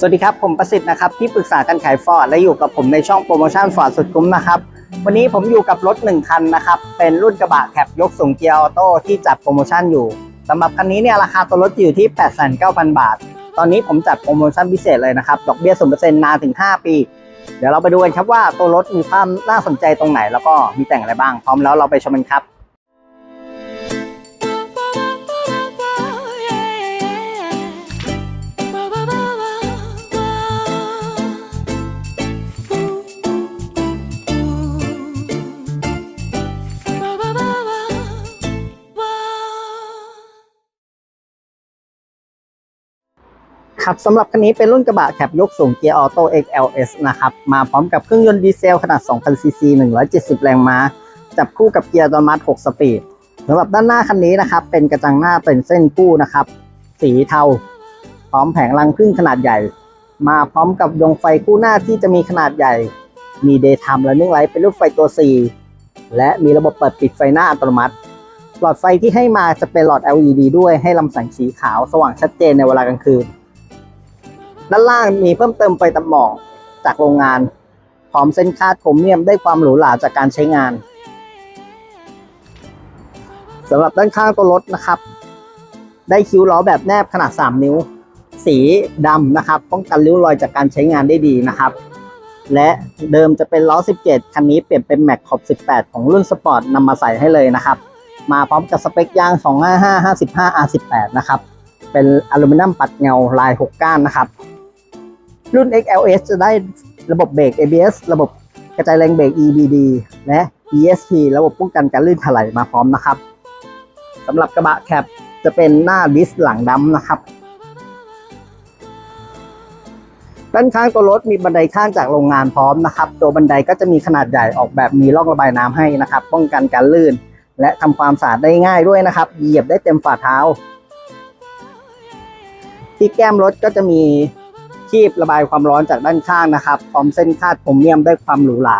สวัสดีครับ ผมประสิทธิ์นะครับ ที่ปรึกษาการขายฟอร์ดและอยู่กับผมในช่องโปรโมชั่นฟอร์ดสุดคุ้มนะครับ วันนี้ผมอยู่กับรถ 1 คันนะครับ เป็นรุ่นกระบะแคปยกสูงเกียร์ออโต้ที่จัดโปรโมชั่นอยู่สำหรับคันนี้เนี่ยราคาตัวรถอยู่ที่ 89,000 บาท ตอนนี้ผมจัดโปรโมชั่นพิเศษเลยนะครับดอกเบี้ย0%นานถึง 5 ปี เดี๋ยวเราไปดูกันครับว่าตัวรถมีความน่าสนใจตรงไหน แล้วก็มีแต่งอะไรบ้างพร้อมแล้วเราไปชมกันครับ ครับสำหรับคันนี้เป็นรุ่นกระบะแคปยกสูงเกียร์ออโต้ XLS นะครับ มาพร้อมกับเครื่องยนต์ดีเซลขนาด 2,000ซีซี170 แรงม้า จับคู่กับเกียร์อัตโนมัติ 6 สปีดสำหรับด้านหน้าคันนี้นะครับ เป็นกระจังหน้าเป็นเส้นกู้นะครับ สีเทา พร้อมแผงรังพึ่งขนาดใหญ่ มาพร้อมกับดวงไฟคู่หน้าที่จะมีขนาดใหญ่ มี Daytime Running Light เป็นรูปไฟตัว C และมีระบบเปิดปิดไฟหน้าอัตโนมัติ หลอดไฟที่ให้มาจะเป็นหลอด LED ด้วยให้ลำแสงสีขาวสว่างชัดเจนในเวลากลางคืน ด้านล่างมีเพิ่มเติมไฟตัดหมอกจากโรงงานพร้อมเส้นคาดโครเมียมได้ความหรูหราจากการใช้งานสำหรับด้านข้างตัวรถนะครับ ได้คิ้วล้อแบบแนบขนาด 3 นิ้ว สีดำนะครับ ป้องกันริ้วรอยจากการใช้งานได้ดีนะครับ และเดิมจะเป็นล้อ 17 คันนี้เปลี่ยนเป็นแม็กขอบ18 ของรุ่นสปอร์ตนำมาใส่ให้เลยนะครับ มาพร้อมกับสเปคยาง 255 55 R18 นะครับ เป็นอลูมิเนียมปัดเงาลาย 6 ก้านนะครับ รุ่น XLS จะได้ระบบเบรก ABS ระบบกระจายแรงเบรก EBD และ ESP ระบบป้องกันการลื่นถลายมาพร้อมนะครับสำหรับกระบะแคปจะเป็นหน้าดิสหลังดำนะครับด้านข้างตัวรถมีบันไดข้างจากโรงงานพร้อมนะครับตัวบันไดก็จะมีขนาดใหญ่ออกแบบมีร่องระบายน้ำให้นะครับ ป้องกันการลื่น และทำความสะอาดได้ง่ายด้วยนะครับ เหยียบได้เต็มฝ่าเท้า ที่แก้มรถก็จะมี คีบระบายความร้อนจากด้านข้างนะครับพร้อมเส้นคาดโครเมียมด้ความหรูหรา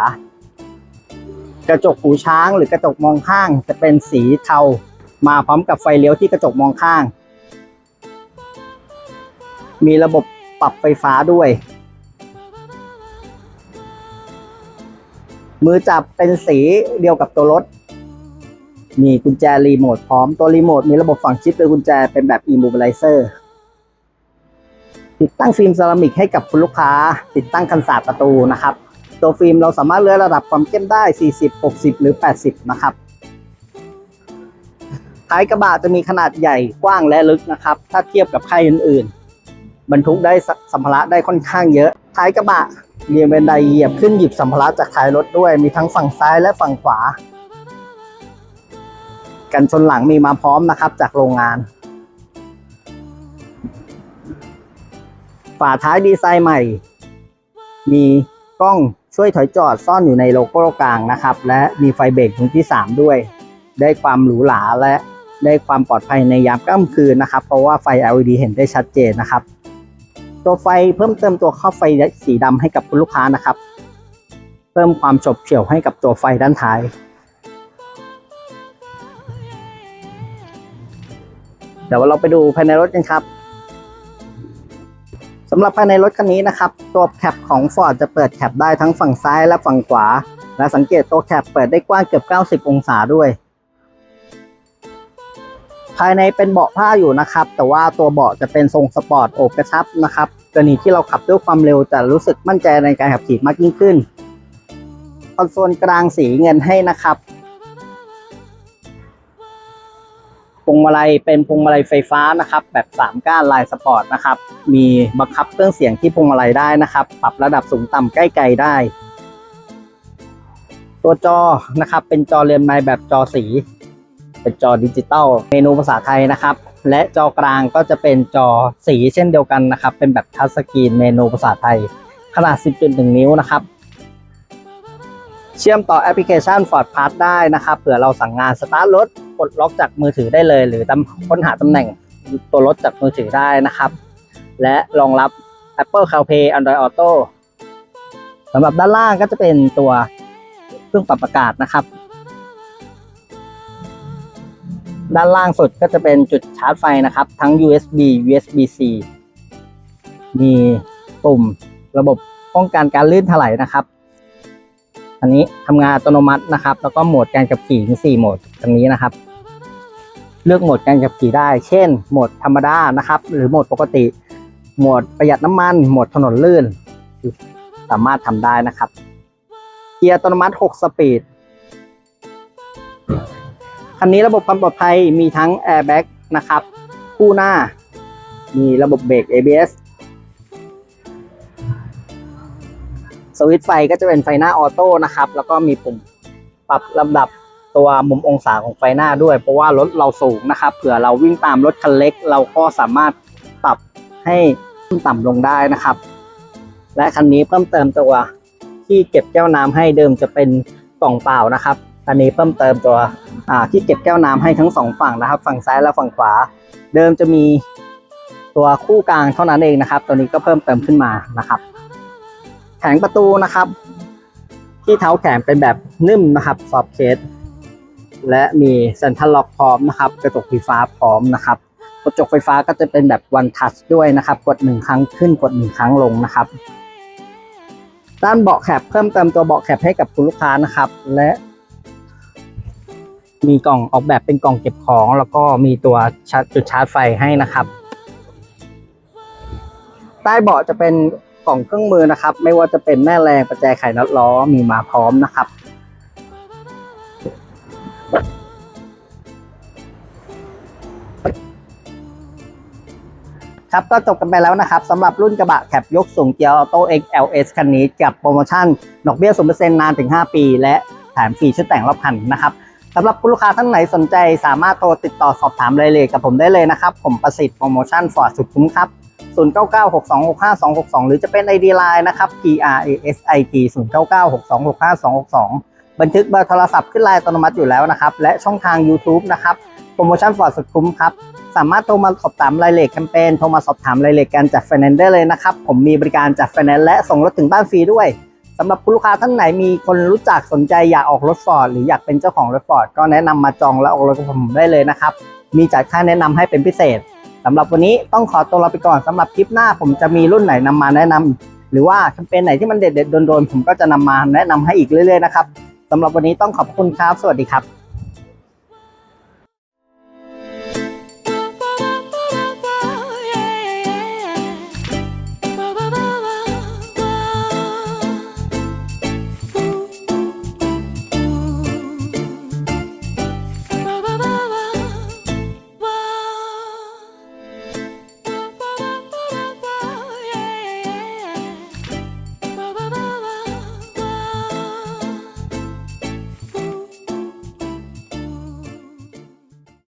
กระจกหูช้างหรือกระจกมองข้าง จะเป็นสีเทามาพร้อมกับไฟเลี้ยวที่กระจกมองข้าง มีระบบปรับไฟฟ้าด้วย มือจับเป็นสีเดียวกับตัวรถ มีกุญแจรีโมทพร้อมตัวรีโมทมีระบบฝังชิปโดยกุญแจเป็นแบบ immobilizer ติดตั้งฟิล์มเซรามิกให้กับคุณลูกค้า ติดตั้งคันศาสตร์ประตูนะครับ ตัวฟิล์มเราสามารถเลือกระดับความเข้มได้ 40 60 หรือ 80 นะครับท้ายกระบะจะมีขนาดใหญ่กว้างและลึกนะครับ ถ้าเทียบกับค่ายอื่นๆ บรรทุกได้สัมภาระได้ค่อนข้างเยอะ ท้ายกระบะเรีเป็นไดเหยียบขึ้นหยิบสัมภาระจากท้ายรถด้วย มีทั้งฝั่งซ้ายและฝั่งขวา กันชนหลังมีมาพร้อมนะครับจากโรงงาน ฝาท้ายดีไซน์ใหม่ มีกล้องช่วยถอยจอดซ่อนอยู่ในโลโก้กลางนะครับ และมีไฟเบรกดวงที่ 3 ด้วย ได้ความหรูหราและได้ความปลอดภัยในยามค่ำคืนนะครับ เพราะว่าไฟ LED เห็นได้ชัดเจนนะครับ ตัวไฟเพิ่มเติมตัวครอบไฟสีดำให้กับคุณลูกค้านะครับ เพิ่มความฉบเฉี่ยวให้กับตัวไฟด้านท้าย เดี๋ยวเราไปดูภายในรถกันครับ สำหรับภายในรถคันนี้นะครับ ตัวแคปของ Ford จะเปิดแคปได้ทั้งฝั่งซ้ายและฝั่งขวา และสังเกตตัวแคปเปิดได้กว้างเกือบ 90 องศาด้วย ภายในเป็นเบาะผ้าอยู่นะครับ แต่ว่าตัวเบาะจะเป็นทรงสปอร์ตโอบกระชับนะครับกรณีที่เราขับด้วยความเร็วจะรู้สึกมั่นใจในการขับขี่มากยิ่งขึ้นคอนโซลกลางสีเงินให้นะครับ พวงมาลัยเป็นพวงมาลัยไฟฟ้านะครับ แบบ 3 ก้านลายสปอร์ตนะครับ มีบังคับเครื่องเสียงที่พวงมาลัยได้นะครับ ปรับระดับสูงต่ำใกล้ไกลได้ ตัวจอนะครับ เป็นจอเรียนไม้แบบจอสี เป็นจอดิจิตอลเมนูภาษาไทยนะครับ และจอกลางก็จะเป็นจอสีเช่นเดียวกันนะครับ เป็นแบบทัชสกรีนเมนูภาษาไทย ขนาด 10.1 นิ้วนะครับ เชื่อมต่อแอปพลิเคชัน Ford Pass ได้นะครับเผื่อเราสั่งงานสตาร์ทรถกดล็อกจากมือถือได้เลย หรือต้นหาตำแหน่งตัวรถจากมือถือได้นะครับ และรองรับ Apple CarPlay Android Auto สำหรับด้านล่างก็จะเป็นตัวเครื่องปรับอากาศนะครับ ด้านล่างสุดก็จะเป็นจุดชาร์จไฟนะครับ ทั้ง USB USB-C มีปุ่มระบบป้องกันการลื่นถลายนะครับ อันนี้ทำงานอัตโนมัตินะครับ แล้วก็โหมดการขับขี่มีสี่โหมดตรงนี้นะครับ เลือกโหมดการขับขี่ได้ เช่น โหมดธรรมดานะครับ หรือโหมดปกติ โหมดประหยัดน้ำมัน โหมดถนนลื่น สามารถทำได้นะครับ เกียร์อัตโนมัติ 6 สปีด คันนี้ระบบความปลอดภัยมีทั้งแอร์แบ็กนะครับ คู่หน้า มีระบบเบรก ABS สวิตไฟก็จะเป็นไฟหน้าออโต้นะครับ แล้วก็มีปุ่มปรับลำดับตัวมุมองศาของไฟหน้าด้วย เพราะว่ารถเราสูงนะครับ เผื่อเราวิ่งตามรถคันเล็ก เราก็สามารถปรับให้ขึ้นต่ำลงได้นะครับ และคันนี้เพิ่มเติมตัวที่เก็บแก้วน้ำให้เดิมจะเป็นกล่องเปล่านะครับคันนี้เพิ่มเติมตัวที่เก็บแก้วน้ำให้ทั้งสองฝั่งนะครับ ฝั่งซ้ายและฝั่งขวา เดิมจะมีตัวคู่กลางเท่านั้นเองนะครับ ตัวนี้ก็เพิ่มเติมขึ้นมานะครับ แผงประตูนะครับ ที่เท้าแขนเป็นแบบนิ่มนะครับซอฟเคส และมีเซ็นทรัลล็อกพร้อมนะครับ กระจกไฟฟ้าพร้อมนะครับกระจกไฟฟ้าก็จะเป็นแบบ one touch ด้วยนะครับ กดหนึ่งครั้งขึ้นกดหนึ่งครั้งลงนะครับ ด้านเบาะแคปเพิ่มเติมตัวเบาะแคปให้กับคุณลูกค้านะครับ และ มีกล่องออกแบบเป็นกล่องเก็บของ แล้วก็มีตัวชาร์จจุดชาร์จไฟให้นะครับ ใต้เบาะจะเป็น กล่องเครื่องมือนะครับ ไม่ว่าจะเป็นแม่แรงประแจไขน็อตล้อมีมาพร้อมนะครับ ครับก็จบกันไปแล้วนะครับสำหรับรุ่นกระบะแคปยกสูงเกียร์ออโต้ XLS คันนี้กับโปรโมชั่นดอกเบี้ย0%นานถึง 5 ปี และแถมฟรีชุดแต่งรอบคันนะครับสำหรับคุณลูกค้าท่านไหนสนใจสามารถโทรติดต่อสอบถามรายละเอียดกับผมได้เลยนะครับ ผมประสิทธิ์โปรโมชั่นฟอร์ดสุดคุ้มครับ 0996265262 หรือจะเป็น ID Line นะครับ PRASIT 0996265262 บันทึกเบอร์โทรศัพท์ขึ้นไลน์อัตโนมัติอยู่แล้วนะครับ และช่องทาง YouTube นะครับ โปรโมชั่นฟอร์ดสุดคุ้มครับ สามารถโทรมาสอบถามรายละเอียดแคมเปญ โทรมาสอบถามรายละเอียดการจัดไฟแนนซ์ได้เลยนะครับ ผมมีบริการจัดไฟแนนซ์และส่งรถถึงบ้านฟรีด้วยสำหรับคุณลูกค้าท่านไหนมีคนรู้จักสนใจอยากออกรถฟอร์ดหรืออยากเป็นเจ้าของรถฟอร์ดก็แนะนำมาจองและออกรถกับผมได้เลยนะครับ มีจัดค่าแนะนำให้เป็นพิเศษ สำหรับวันนี้ต้องขอตัวลาไปก่อนสำหรับคลิปหน้าผมจะมีรุ่นไหนนำมาแนะนำหรือว่าแคมเปญไหนที่มันเด็ดๆโดนๆผมก็จะนำมาแนะนำให้อีกเรื่อยๆนะครับสำหรับวันนี้ต้องขอบคุณครับ สวัสดีครับ